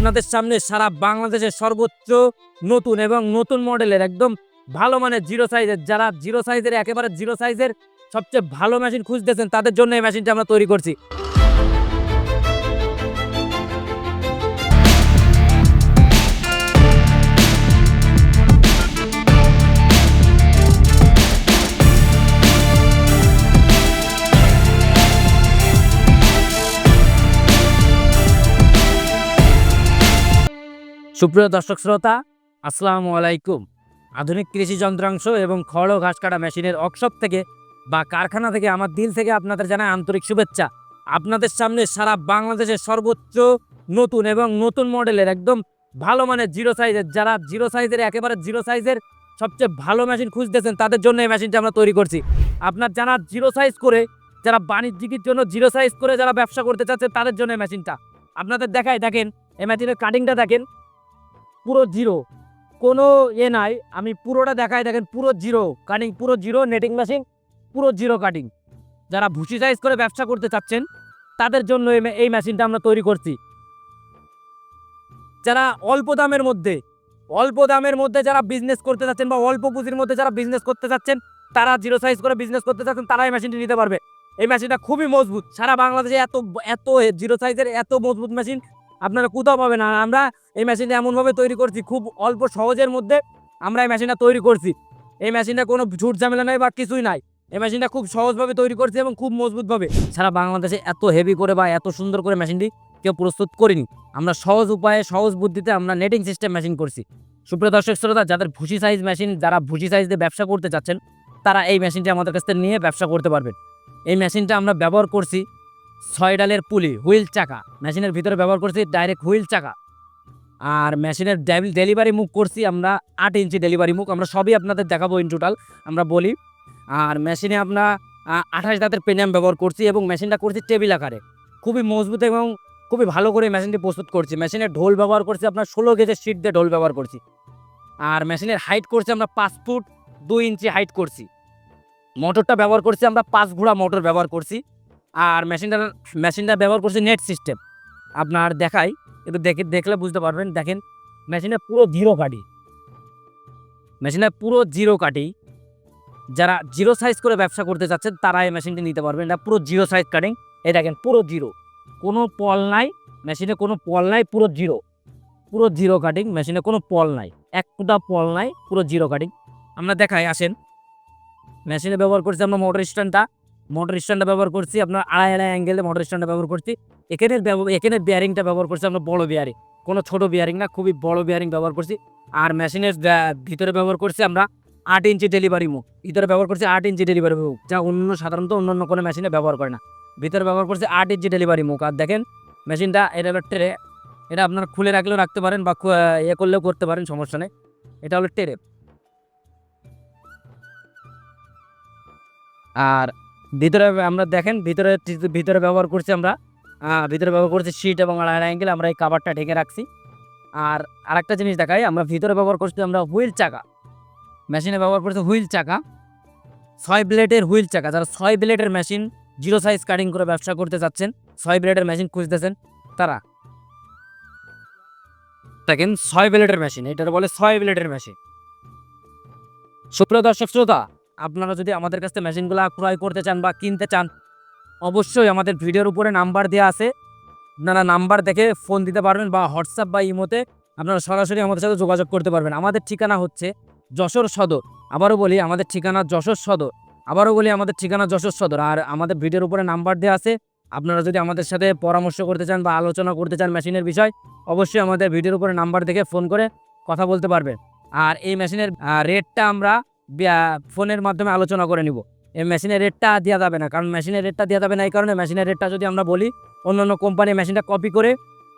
আপনাদের সামনে সারা বাংলাদেশের সর্বোচ্চ নতুন এবং নতুন মডেলের একদম ভালো মানের জিরো সাইজের, যারা জিরো সাইজের, একেবারে জিরো সাইজের সবচেয়ে ভালো মেশিন খুঁজতেছেন, তাদের জন্য এই মেশিনটা আমরা তৈরি করছি। সুপ্রিয় দর্শক শ্রোতা, আসসালামু আলাইকুম। আধুনিক কৃষি যন্ত্রাংশ এবং খড় ও ঘাস কাটা মেশিনের ওয়ার্কশপ থেকে বা কারখানা থেকে আমার দিল থেকে আপনাদের জানাই আন্তরিক শুভেচ্ছা। আপনাদের সামনে সারা বাংলাদেশের সর্বোচ্চ নতুন এবং নতুন মডেলের একদম ভালো মানের জিরো সাইজের, যারা জিরো সাইজের, একেবারে জিরো সাইজের সবচেয়ে ভালো মেশিন খুঁজতেছেন, তাদের জন্য এই মেশিনটা আমরা তৈরি করছি। আপনার যারা জিরো সাইজ করে, যারা বাণিজ্যিকের জন্য জিরো সাইজ করে যারা ব্যবসা করতে চাচ্ছেন তাদের জন্য এই মেশিনটা। আপনাদের দেখায়, দেখেন, এই মেশিনের কাটিংটা দেখেন পুরো জিরো। কোনো এ নাই, আমি পুরোটা দেখাই, দেখেন পুরো জিরো কাটিং পুরো জিরো নেটিং মেশিন পুরো জিরো কাটিং যারা ভুসি সাইজ করে ব্যবসা করতে চাচ্ছেন, তাদের জন্য এই মেশিনটা আমরা তৈরি করছি। যারা অল্প দামের মধ্যে, অল্প দামের মধ্যে যারা বিজনেস করতে চাচ্ছেন বা অল্প পুঁজির মধ্যে যারা বিজনেস করতে চাচ্ছেন, তারা জিরো সাইজ করে বিজনেস করতে চাচ্ছেন, তারা এই মেশিনটি নিতে পারবে। এই মেশিনটা খুবই মজবুত। সারা বাংলাদেশে এত এত জিরো সাইজের এত মজবুত মেশিন আপনারা কোথাও পাবেন আর আমরা এই মেশিনটা এমনভাবে তৈরি করছি, খুব অল্প সহজের মধ্যে আমরা এই মেশিনটা তৈরি করছি। এই মেশিনটা কোনো ঝুট ঝামেলা নাই বা কিছুই নাই। এই মেশিনটা খুব সহজভাবে তৈরি করছি এবং খুব মজবুতভাবে। সারা বাংলাদেশে এত হেভি করে বা এত সুন্দর করে মেশিনটি কেউ প্রস্তুত করিনি। আমরা সহজ উপায়ে, সহজ বুদ্ধিতে আমরা নেটিং সিস্টেম মেশিন করছি। সুপ্রিয় দর্শক, শ্রোতা, যাদের ভুসি সাইজ মেশিন যারা ভুসি সাইজ দিয়ে ব্যবসা করতে চাচ্ছেন, তারা এই মেশিনটি আমাদের কাছ থেকে নিয়ে ব্যবসা করতে পারবেন। এই মেশিনটা আমরা ব্যবহার করছি ছয় ডালের পুলি, হুইল চাকা। মেশিনের ভিতরে ব্যবহার করছি ডাইরেক্ট হুইল চাকা। আর মেশিনের ডেলিভারি মুখ করছি আমরা আট ইঞ্চি ডেলিভারি মুখ। আমরা সবই আপনাদের দেখাবো ইন টোটাল আমরা বলি। আর মেশিনে আমরা আঠাশ দাঁতের পেনিয়াম ব্যবহার করছি এবং মেশিনটা করছি টেবিল আকারে। খুবই মজবুত এবং খুবই ভালো করে মেশিনটি প্রস্তুত করছি। মেশিনের ঢোল ব্যবহার করছি, আপনার ষোলো গেজের সিট দিয়ে ঢোল ব্যবহার করছি। আর মেশিনের হাইট করছি আমরা পাঁচ ফুট দুই ইঞ্চি হাইট করছি। মোটরটা ব্যবহার করছি আমরা পাঁচ ঘোড়া মোটর ব্যবহার করছি। আর মেশিনটা মেশিনটা ব্যবহার করছি নেট সিস্টেম। আপনার দেখাই। একটু দেখে, দেখলে বুঝতে পারবেন। দেখেন, মেশিনে পুরো জিরো কাটি মেশিনে পুরো জিরো কাটি যারা জিরো সাইজ করে ব্যবসা করতে চাচ্ছেন, তারা এই মেশিনটি নিতে পারবেন। এটা পুরো জিরো সাইজ কাটিং এই দেখেন, পুরো জিরো। কোনো পল নাই, মেশিনে কোনো পল নাই, পুরো জিরো। পুরো জিরো কাটিং মেশিনে কোনো পল নাই। একটা পল নাই, পুরো জিরো কাটিং আমরা দেখাই, আসেন। মেশিনে ব্যবহার করছি আমরা মোটর স্ট্যান্ডটা মোটর স্ট্যান্ডটা ব্যবহার করছি, আপনার আড়াই আড়াই অ্যাঙ্গেলে মোটর স্ট্যান্ডটা ব্যবহার করছি। এখানে এখানে বিয়ারিংটা ব্যবহার করছি আমরা বড় বিয়ারিং কোনো ছোট বিয়ারিং না, খুবই বড় বিয়ারিং ব্যবহার করছি। আর মেশিনের ভিতরে ব্যবহার করছি আমরা আট ইঞ্চি ডেলিভারি মুখ ভিতরে ব্যবহার করছি আট ইঞ্চি ডেলিভারি মুখ যা অন্য, সাধারণত অন্য অন্য কোনো মেশিনে ব্যবহার করে না। ভিতরে ব্যবহার করছি আট ইঞ্চি ডেলিভারি মুখ আর দেখেন মেশিনটা এটা টেরে এটা আপনার খুলে রাখলেও রাখতে পারেন বা ইয়ে করলেও করতে পারেন, সমস্যা নেই। এটা হলো টেরে আর ভিতরে আমরা দেখেন, ভিতরে ভিতরে ব্যবহার করছি আমরা ভিতরে ব্যবহার করছি সিট এবং আড়াই অ্যাঙ্গেল আমরা এই কাভারটা ঢেকে রাখছি। আর আরেকটা জিনিস দেখাই, আমরা ভিতরে ব্যবহার করছি আমরা হুইল চাকা। মেশিনে ব্যবহার করছি হুইল চাকা। ছয় ব্লেডের হুইল চাকা, যারা ছয় ব্লেডের মেশিন জিরো সাইজ কাটিং করে ব্যবসা করতে চাচ্ছেন, ছয় ব্লেডের মেশিন খুঁজতেছেন, তারা। দেখেন, ছয় ব্লেডের মেশিন এটার বলে ছয় ব্লেডের মেশিন সুপ্রিয় দর্শক, শ্রোতা আপনারা যদি আমাদের কাছ মেশিনগুলো ক্রয় করতে চান বা কিনতে চান, অবশ্যই আমাদের ভিডিওর উপরে নাম্বার দেওয়া আছে। আপনারা নাম্বার দেখে ফোন দিতে পারবেন বা হোয়াটসঅ্যাপ বা ইমোতে আপনারা সরাসরি আমাদের সাথে যোগাযোগ করতে পারবেন। আমাদের ঠিকানা হচ্ছে যশোর সদর। আবারও বলি, আমাদের ঠিকানা যশোর সদর। আবারও বলি, আমাদের ঠিকানা যশোর সদর। আর আমাদের ভিডিওর উপরে নাম্বার দেওয়া আছে। আপনারা যদি আমাদের সাথে পরামর্শ করতে চান বা আলোচনা করতে চান মেশিনের বিষয়, অবশ্যই আমাদের ভিডিওর উপরে নাম্বার দেখে ফোন করে কথা বলতে পারবেন। আর এই মেশিনের রেটটা আমরা ফোনের মাধ্যমে আলোচনা করে নিব। এই মেশিনের রেটটা দেওয়া যাবে না, কারণ মেশিনের রেটটা দেওয়া যাবে না এই কারণে মেশিনের রেটটা যদি আমরা বলি অন্য অন্য কোম্পানি মেশিনটা কপি করে,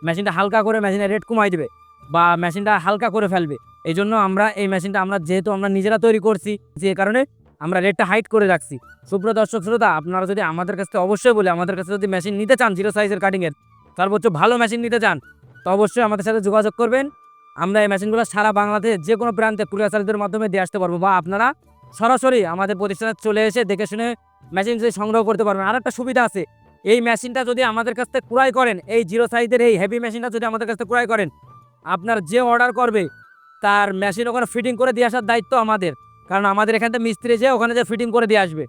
মেশিনটা হালকা করে মেশিনের রেট কমাই দেবে বা মেশিনটা হালকা করে ফেলবে। এই জন্য আমরা এই মেশিনটা আমরা যেহেতু আমরা নিজেরা তৈরি করছি, যে কারণে আমরা রেটটা হাইট করে রাখছি। সুপ্রিয় দর্শক, শ্রোতা, আপনারা যদি আমাদের কাছে অবশ্যই বলে, আমাদের কাছে যদি মেশিন নিতে চান জিরো সাইজের কাটিংয়ের সর্বোচ্চ ভালো মেশিন নিতে চান, তো অবশ্যই আমাদের সাথে যোগাযোগ করবেন। আমরা এই মেশিনগুলো সারা বাংলাদেশ যে কোনো প্রান্তে কুরিয়ার সার্ভিসের মাধ্যমে দিয়ে আসতে পারব বা আপনারা সরাসরি আমাদের প্রতিষ্ঠানে চলে এসে দেখে শুনে মেশিন সংগ্রহ করতে পারবেন। আর একটা সুবিধা আছে, এই মেশিনটা যদি আমাদের কাছ থেকে ক্রয় করেন, এই জিরো সাইজের এই হেভি মেশিনটা যদি আমাদের কাছ থেকে ক্রয় করেন, আপনার যে অর্ডার করবে, তার মেশিন ওখানে ফিটিং করে দিয়ে আসার দায়িত্ব আমাদের। কারণ আমাদের এখান থেকে মিস্ত্রি যে ওখানে যে ফিটিং করে দিয়ে আসবে।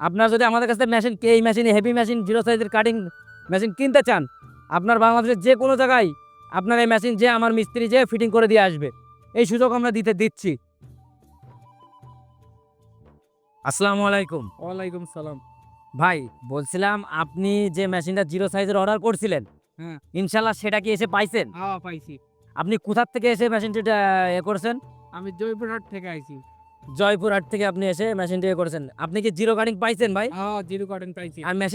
আপনার যদি আমাদের কাছ মেশিন এই মেশিন হেভি মেশিন জিরো সাইজের কাটিং মেশিন কিনতে চান, আপনার বাংলাদেশের যে কোনো জায়গায় আপনার এই মেশিন যে আমার মিস্ত্রি যে ফিটিং করে দিয়ে আসবে এই সুযোগ আমরা দিতে দিচ্ছি। আসসালামু আলাইকুম। ওয়ালাইকুম সালাম। ভাই বলছিলাম আপনি যে মেশিনটা জিরো সাইজের অর্ডার করছিলেন হ্যাঁ। ইনশাল্লাহ সেটা কি এসে পাইছেন? হ্যাঁ পাইছি। আপনি কোথার থেকে এসে মেশিনটা এ করছেন? আমি জয়পুরহাট থেকে আইছি। জয়পুরহাট থেকে আপনি এসে মেশিনটা এ করেছেন। আপনি কি জিরো কাটিং পাইছেন ভাই? হ্যাঁ জিরো কটন পাইছি। আর মেশিন